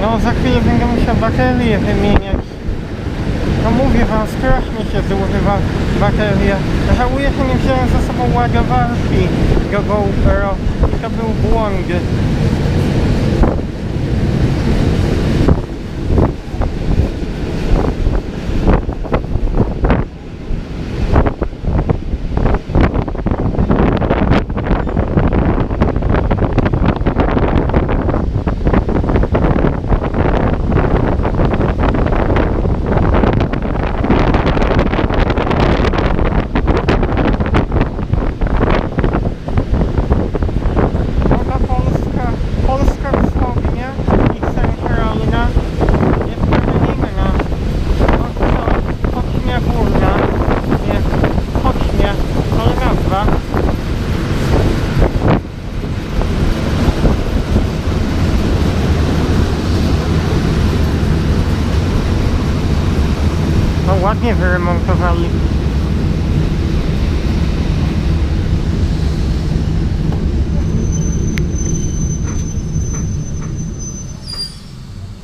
bo za chwilę będę musiał baterię wymieniać. No mówię wam, strasznie się zużywa bateria. Żałuję, że nie wziąłem ze sobą ładowarki do GoPro. To był błąd. No ładnie wyremontowali